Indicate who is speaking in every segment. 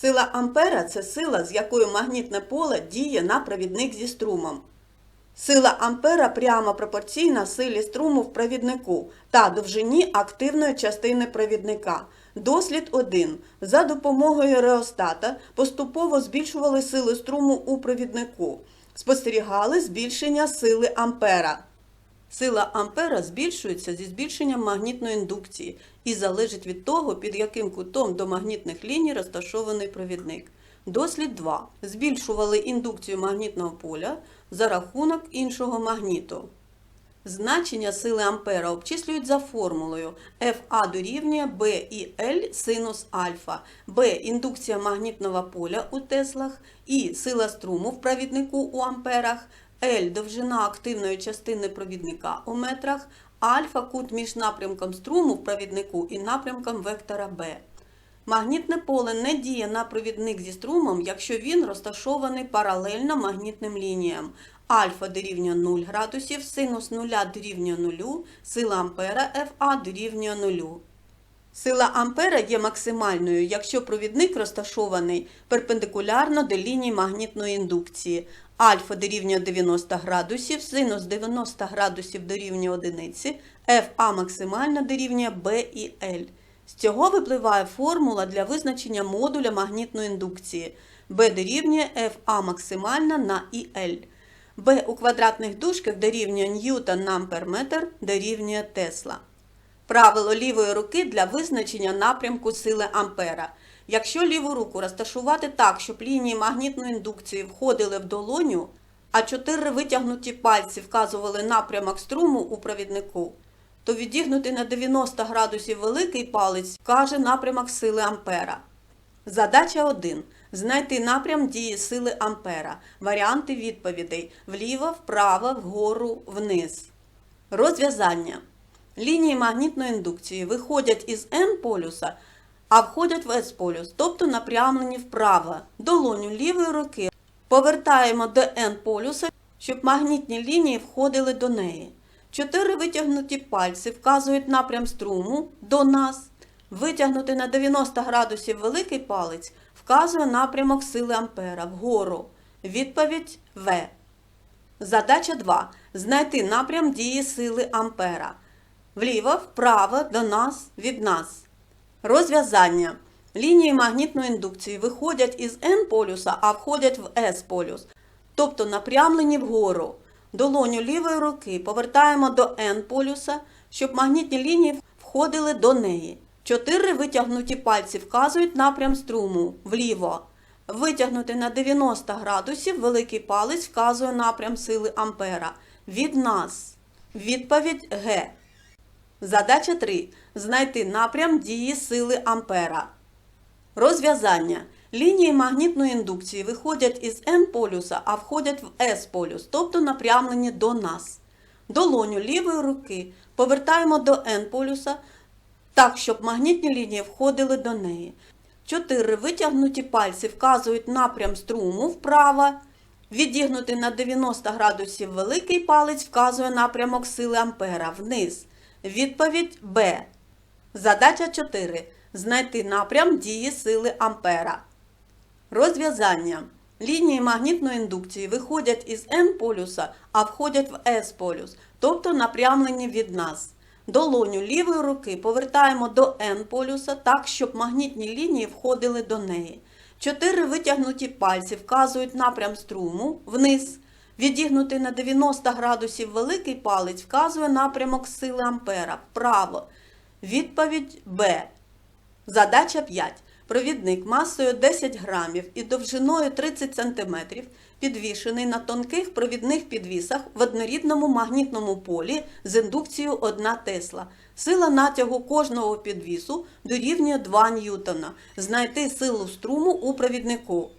Speaker 1: Сила ампера це сила, з якою магнітне поле діє на провідник зі струмом. Сила ампера прямо пропорційна силі струму в провіднику та довжині активної частини провідника. Дослід 1. За допомогою реостата поступово збільшували сили струму у провіднику. Спостерігали збільшення сили ампера. Сила ампера збільшується зі збільшенням магнітної індукції і залежить від того, під яким кутом до магнітних ліній розташований провідник. Дослід 2. Збільшували індукцію магнітного поля за рахунок іншого магніту. Значення сили ампера обчислюють за формулою FA дорівнює B і L синус альфа, B – індукція магнітного поля у теслах, і сила струму в провіднику у амперах, L – довжина активної частини провідника у метрах, альфа – кут між напрямком струму в провіднику і напрямком вектора B. Магнітне поле не діє на провідник зі струмом, якщо він розташований паралельно магнітним лініям. Альфа дорівнює 0 градусів, синус 0 дорівнює 0, сила ампера FA дорівнює 0. Сила ампера є максимальною, якщо провідник розташований перпендикулярно до лінії магнітної індукції. Альфа дорівнює 90 градусів, синус 90 градусів дорівнює одиниці, FA максимально дорівнює B і L. З цього випливає формула для визначення модуля магнітної індукції. B дорівнює FA максимальна на IL. B у квадратних дужках дорівнює ньютон на амперметр дорівнює Тесла. Правило лівої руки для визначення напрямку сили ампера. Якщо ліву руку розташувати так, щоб лінії магнітної індукції входили в долоню, а чотири витягнуті пальці вказували напрямок струму у провіднику, то відігнути на 90 градусів великий палець вкаже напрямок сили ампера. Задача 1. Знайти напрям дії сили ампера. Варіанти відповідей вліво, вправо, вгору, вниз. Розв'язання. Лінії магнітної індукції виходять із N полюса, а входять в S полюс, тобто напрямлені вправо. Долоню лівої руки повертаємо до N полюса, щоб магнітні лінії входили до неї. Чотири витягнуті пальці вказують напрям струму до нас. Витягнути на 90 градусів великий палець вказує напрямок сили ампера вгору. Відповідь В. Задача 2. Знайти напрям дії сили ампера. Вліво, вправо, до нас, від нас. Розв'язання. Лінії магнітної індукції виходять із N полюса, а входять в S полюс, тобто напрямлені вгору. Долоню лівої руки повертаємо до N полюса, щоб магнітні лінії входили до неї. Чотири витягнуті пальці вказують напрям струму вліво. Витягнути на 90 градусів великий палець вказує напрям сили ампера. Від нас. Відповідь Г. Задача 3. Знайти напрям дії сили ампера. Розв'язання. Лінії магнітної індукції виходять із N полюса, а входять в S полюс, тобто напрямлені до нас. Долоню лівої руки повертаємо до N полюса, так, щоб магнітні лінії входили до неї. Чотири витягнуті пальці вказують напрям струму вправо. Відігнути на 90 градусів великий палець вказує напрямок сили ампера вниз. Відповідь Б. Задача 4. Знайти напрям дії сили ампера. Розв'язання. Лінії магнітної індукції виходять із N полюса, а входять в S полюс, тобто напрямлені від нас. Долоню лівої руки повертаємо до N полюса так, щоб магнітні лінії входили до неї. Чотири витягнуті пальці вказують напрям струму вниз. Відігнути на 90 градусів великий палець вказує напрямок сили ампера вправо. Відповідь Б. Задача 5. Провідник масою 10 грамів і довжиною 30 см підвішений на тонких провідних підвісах в однорідному магнітному полі з індукцією 1 Тесла. Сила натягу кожного підвісу дорівнює 2 ньютона. Знайти силу струму у провіднику.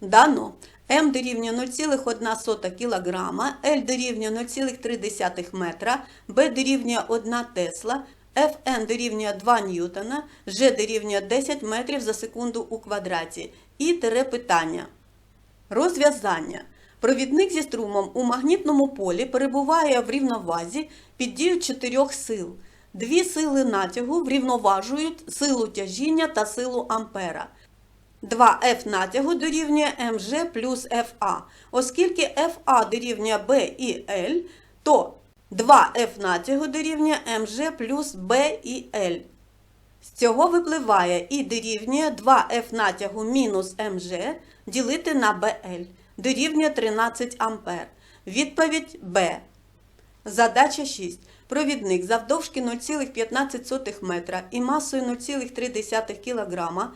Speaker 1: Дано. М дорівнює 0,1 кг, L дорівнює 0,3 метра, Б дорівнює 1 Тесла, Fn дорівнює 2 ньютона, G дорівнює 10 метрів за секунду у квадраті. І тире питання. Розв'язання. Провідник зі струмом у магнітному полі перебуває в рівновазі під дією чотирьох сил. Дві сили натягу врівноважують силу тяжіння та силу ампера. 2F натягу дорівнює МЖ плюс ФА. Оскільки ФА дорівнює Б і Л, то 2F натягу дорівнює МЖ плюс Б і Л. З цього випливає і дорівнює 2F натягу мінус МЖ ділити на БЛ. Дорівнює 13 А. Відповідь Б. Задача 6. Провідник завдовжки 0,15 метра і масою 0,3 кг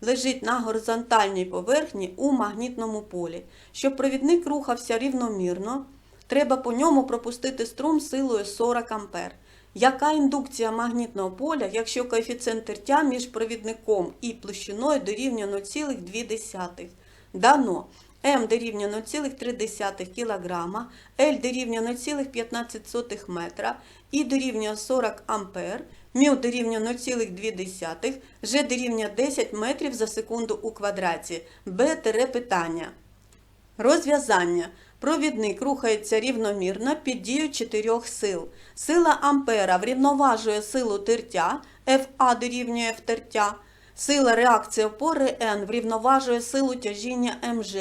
Speaker 1: лежить на горизонтальній поверхні у магнітному полі. Щоб провідник рухався рівномірно, треба по ньому пропустити струм силою 40 А. Яка індукція магнітного поля, якщо коефіцієнт тертя між провідником і площиною дорівнює 0,2? Дано М дорівнює 0,3 кг, L дорівнює 0,15 метра, І дорівнює 40 ампер, μ дорівнює 0,2, Ж дорівнює 10 метрів за секунду у квадраті. Б питання. Розв'язання. Провідник рухається рівномірно під дією чотирьох сил. Сила ампера врівноважує силу тертя, Фа дорівнює F тертя. Сила реакції опори N врівноважує силу тяжіння МЖ.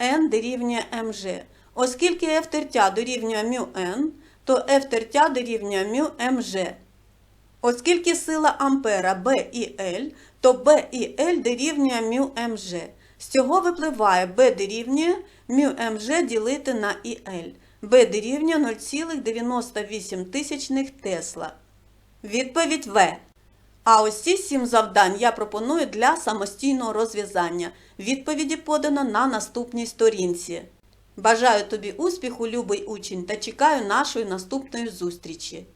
Speaker 1: N дорівнює МЖ. Оскільки F тертя дорівнює μ N, то F тертя дорівнює μ МЖ. Оскільки сила ампера B і L, то B і L дорівнює μ МЖ. З цього випливає B дорівнює μ МЖ ділити на ІЛ. B дорівнює 0,98 тисячних Тесла. Відповідь В. А ось ці сім завдань я пропоную для самостійного розв'язання. Відповіді подано на наступній сторінці. Бажаю тобі успіху, любий учень, та чекаю нашої наступної зустрічі.